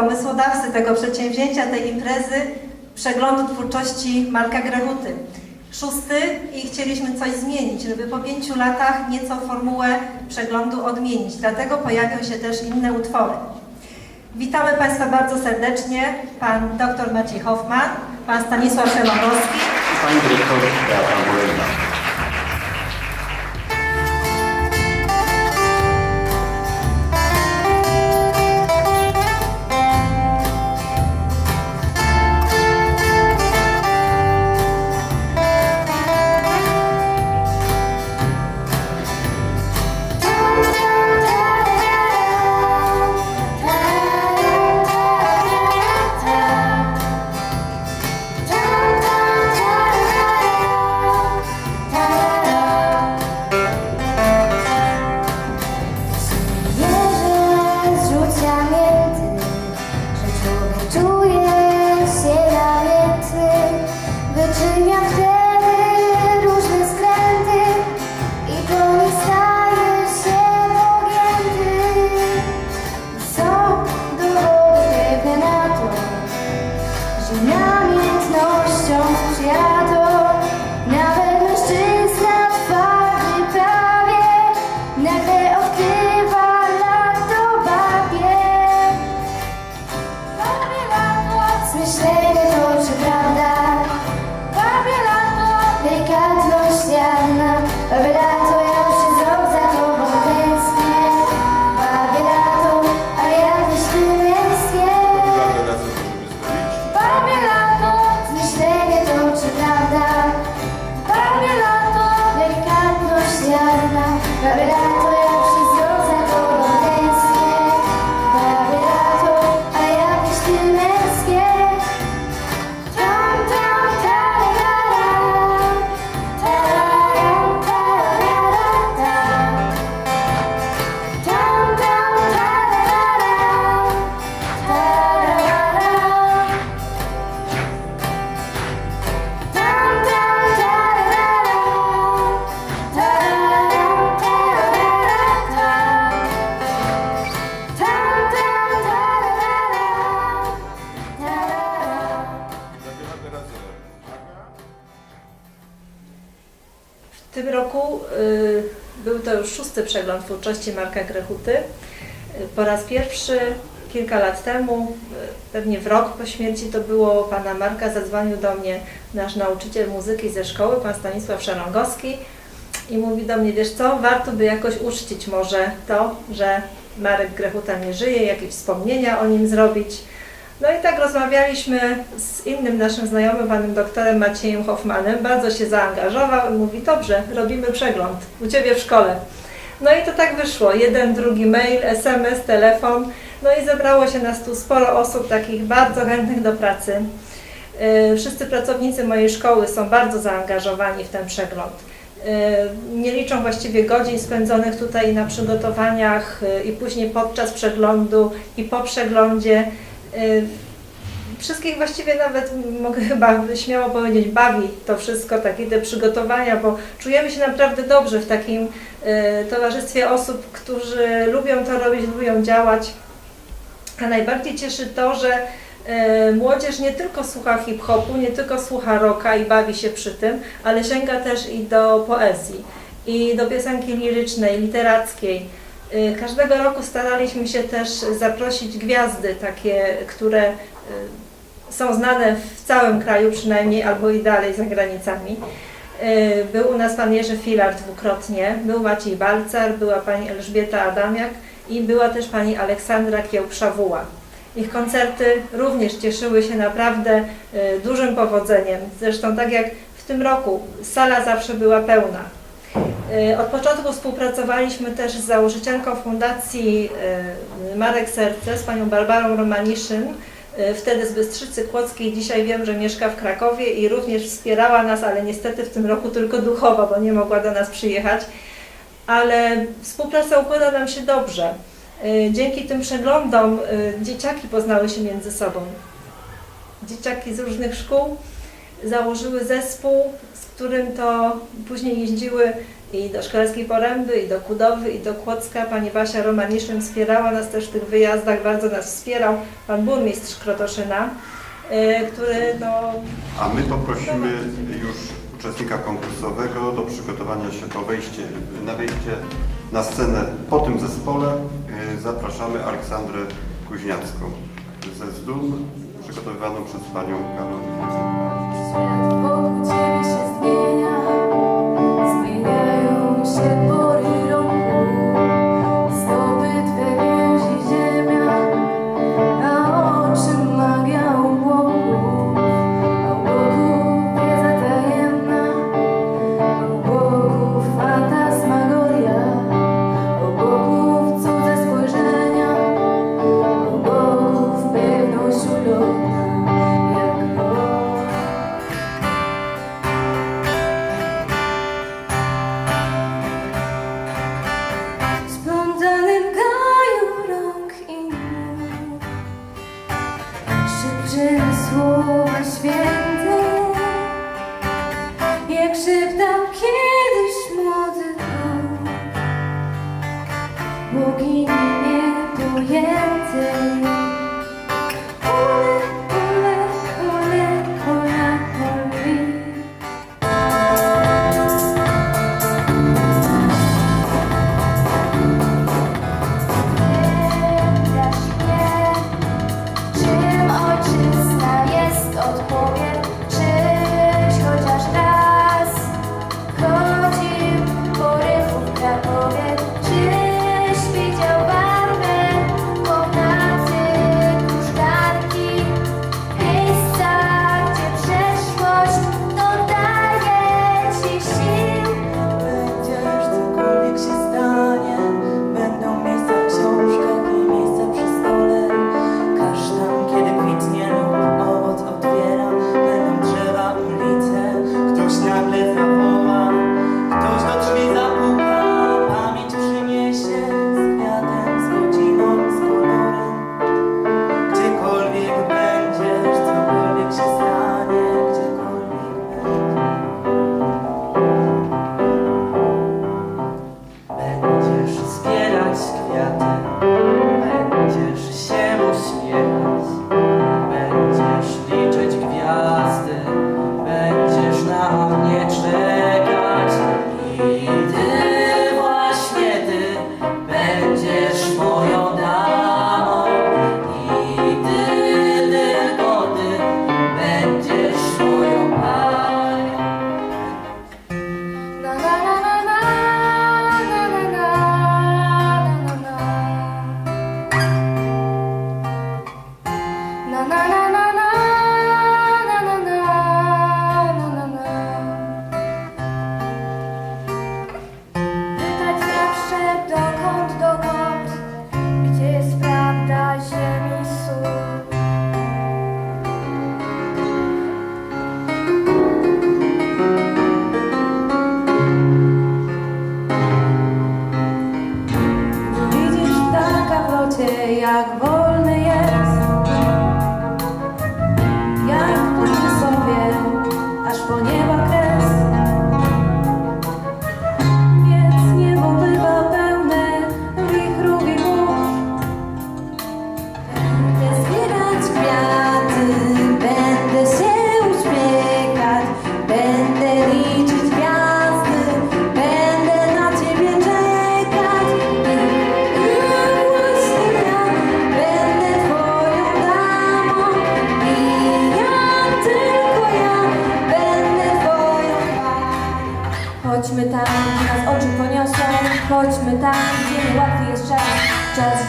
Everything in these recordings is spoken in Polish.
pomysłodawcy tego przedsięwzięcia, tej imprezy, przeglądu twórczości Marka Grechuty. Szósty i chcieliśmy coś zmienić, żeby po pięciu latach nieco formułę przeglądu odmienić. Dlatego pojawią się też inne utwory. Witamy Państwa bardzo serdecznie. Pan dr Maciej Hoffman, Pan Stanisław Szelongowski, Pani dyrektor Beata. Szósty przegląd twórczości Marka Grechuty. Po raz pierwszy kilka lat temu, pewnie w rok po śmierci to było pana Marka, zadzwonił do mnie nasz nauczyciel muzyki ze szkoły, pan Stanisław Szarągowski i mówi do mnie, wiesz co, warto by jakoś uczcić może to, że Marek Grechuta nie żyje, jakieś wspomnienia o nim zrobić. No i tak rozmawialiśmy z innym naszym znajomym, panem doktorem Maciejem Hoffmanem. Bardzo się zaangażował i mówi, dobrze, robimy przegląd u Ciebie w szkole. No i to tak wyszło. Jeden, drugi mail, SMS, telefon. No i zebrało się nas tu sporo osób takich bardzo chętnych do pracy. Yy, Wszyscy pracownicy mojej szkoły są bardzo zaangażowani w ten przegląd. Yy, Nie liczą właściwie godzin spędzonych tutaj na przygotowaniach yy, i później podczas przeglądu i po przeglądzie. Wszystkich właściwie nawet mogę chyba śmiało powiedzieć, bawi to wszystko, takie te przygotowania, bo czujemy się naprawdę dobrze w takim e, towarzystwie osób, którzy lubią to robić, lubią działać. A najbardziej cieszy to, że e, młodzież nie tylko słucha hip-hopu, nie tylko słucha rocka i bawi się przy tym, ale sięga też i do poezji, i do piosenki lirycznej, literackiej. E, Każdego roku staraliśmy się też zaprosić gwiazdy, takie, które są znane w całym kraju przynajmniej, albo i dalej za granicami. E, Był u nas pan Jerzy Filar dwukrotnie, był Maciej Balcar, była pani Elżbieta Adamiak i była też pani Aleksandra Kiełpsza-Wuła. Ich koncerty również cieszyły się naprawdę e, dużym powodzeniem. Zresztą tak jak w tym roku, sala zawsze była pełna. E, Od początku współpracowaliśmy też z założycielką Fundacji Marek Serce, z panią Barbarą Romaniszyn, E, wtedy z Bystrzycy Kłodzkiej, dzisiaj wiem, że mieszka w Krakowie i również wspierała nas, ale niestety w tym roku tylko duchowo, bo nie mogła do nas przyjechać. Ale współpraca układa nam się dobrze. E, dzięki tym przeglądom e, dzieciaki poznały się między sobą. Dzieciaki z różnych szkół założyły zespół, z którym to później jeździły i do Szklarskiej Poręby, i do Kudowy, i do Kłodzka. Pani Basia Romaniszyn wspierała nas też w tych wyjazdach, bardzo nas wspierał pan burmistrz Krotoszyna, y, który no... A my poprosimy już uczestnika konkursowego do przygotowania się po wejście, na wejście na scenę po tym zespole. Y, zapraszamy Aleksandrę Kuźniacką ze Zdum, przygotowywaną przez panią Karolinę.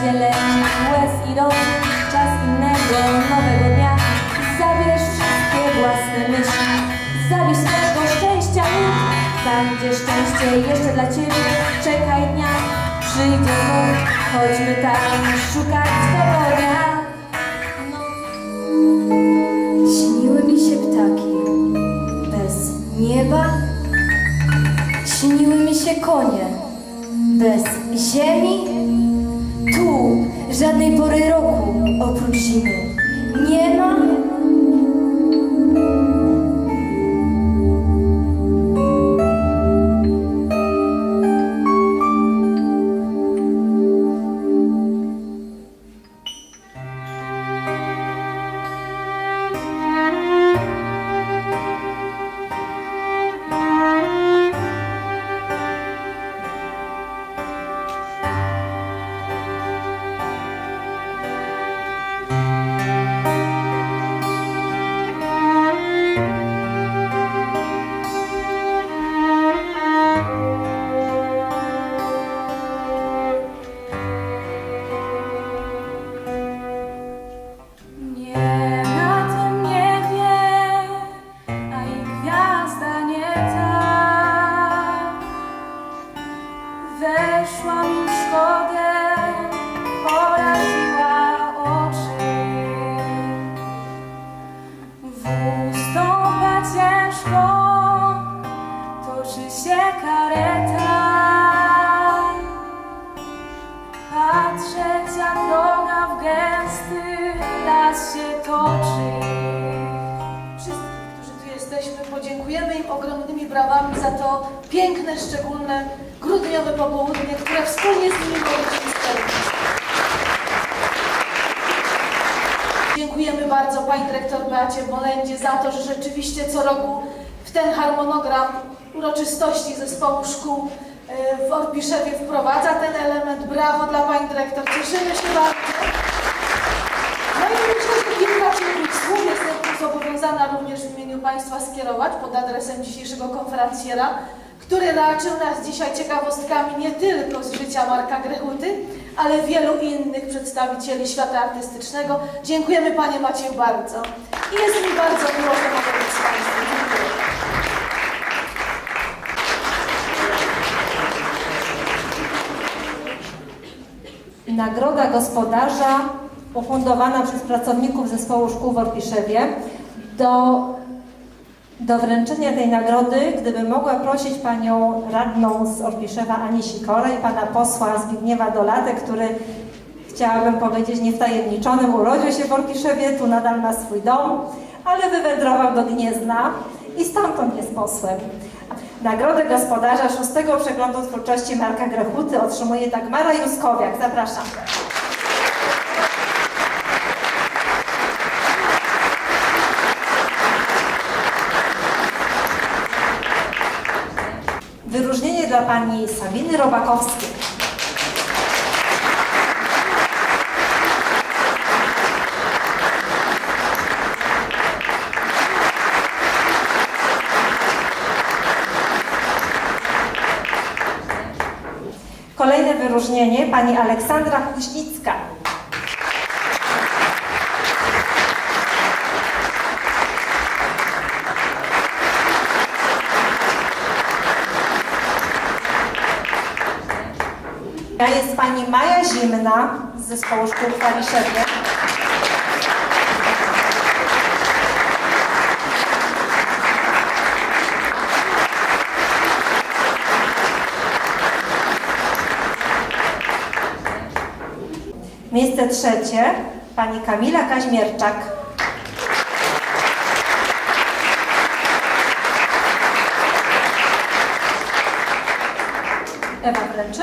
zieleni łez i Czas innego, nowego dnia. Zabierz wszystkie własne myśli Zabierz swego szczęścia Tam, gdzie szczęście jeszcze dla Ciebie. Czekaj dnia, przyjdzie znów Chodźmy tam, szukać swego dnia. Śniły mi się ptaki Bez nieba. Śniły mi się konie Bez ziemi żadnej pory roku oprócz zimy. Nie ma szczególne grudniowe popołudnie, które wspólnie z nimi spędzić. Dziękujemy bardzo Pani Dyrektor Beacie Bolędzie za to, że rzeczywiście co roku w ten harmonogram uroczystości zespołu szkół e, w Orpiszewie wprowadza ten element. Brawo dla Pani Dyrektor, cieszymy się bardzo. No i myślę, że kilka ciepłych słów jestem zobowiązana również w imieniu Państwa skierować pod adresem dzisiejszego konferencjera, który raczył nas dzisiaj ciekawostkami nie tylko z życia Marka Grechuty, ale wielu innych przedstawicieli świata artystycznego. Dziękujemy Panie Macieju bardzo. I jest mi bardzo miło, że mogę być z Państwem. Dziękuję. Nagroda gospodarza ufundowana przez pracowników zespołu szkół w Orpiszewie. Do, do wręczenia tej nagrody, gdybym mogła prosić panią radną z Orpiszewa Ani Sikora i pana posła Zbigniewa Dolatę, który chciałabym powiedzieć niewtajemniczonym, urodził się w Orpiszewie, tu nadal ma swój dom, ale wywędrował do Gniezna i stamtąd jest posłem. Nagrodę gospodarza szóstego przeglądu twórczości Marka Grechuty otrzymuje Dagmara Juskowiak. Zapraszam. Wyróżnienie dla pani Sabiny Robakowskiej. Kolejne wyróżnienie pani Aleksandra Kuźnicka. Jest pani Maja Zimna z zespołu szkół w Kaliszewie. Miejsce trzecie pani Kamila Kaźmierczak. Ewa wręczy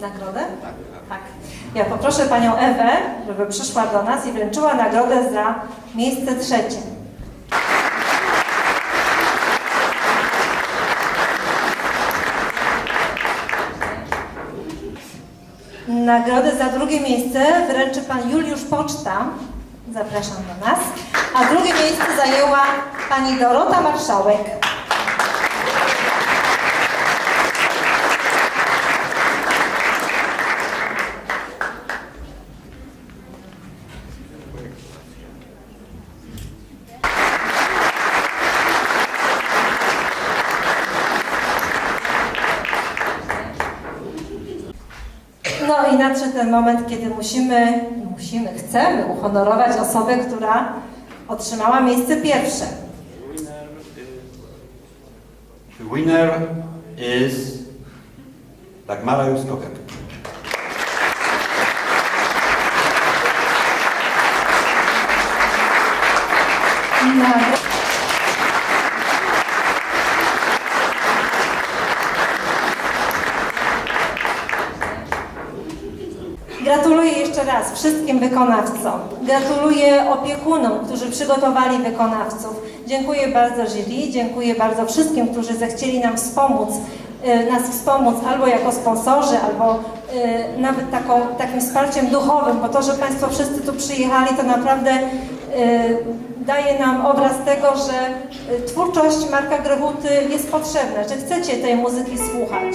nagrodę? Tak. Ja poproszę panią Ewę, żeby przyszła do nas i wręczyła nagrodę za miejsce trzecie. Nagrodę za drugie miejsce wręczy pan Juliusz Poczta. Zapraszam do nas. A drugie miejsce zajęła pani Dorota Marszałek. No i nadszedł ten moment, kiedy musimy, musimy, chcemy uhonorować osobę, która otrzymała miejsce pierwsze. The winner is Dagmara Juskowiak. Nagro- Gratuluję jeszcze raz wszystkim wykonawcom. Gratuluję opiekunom, którzy przygotowali wykonawców. Dziękuję bardzo jury, dziękuję bardzo wszystkim, którzy zechcieli nam wspomóc, y, nas wspomóc albo jako sponsorzy, albo y, nawet taką, takim wsparciem duchowym, bo to, że Państwo wszyscy tu przyjechali, to naprawdę y, daje nam obraz tego, że twórczość Marka Grechuty jest potrzebna, że chcecie tej muzyki słuchać.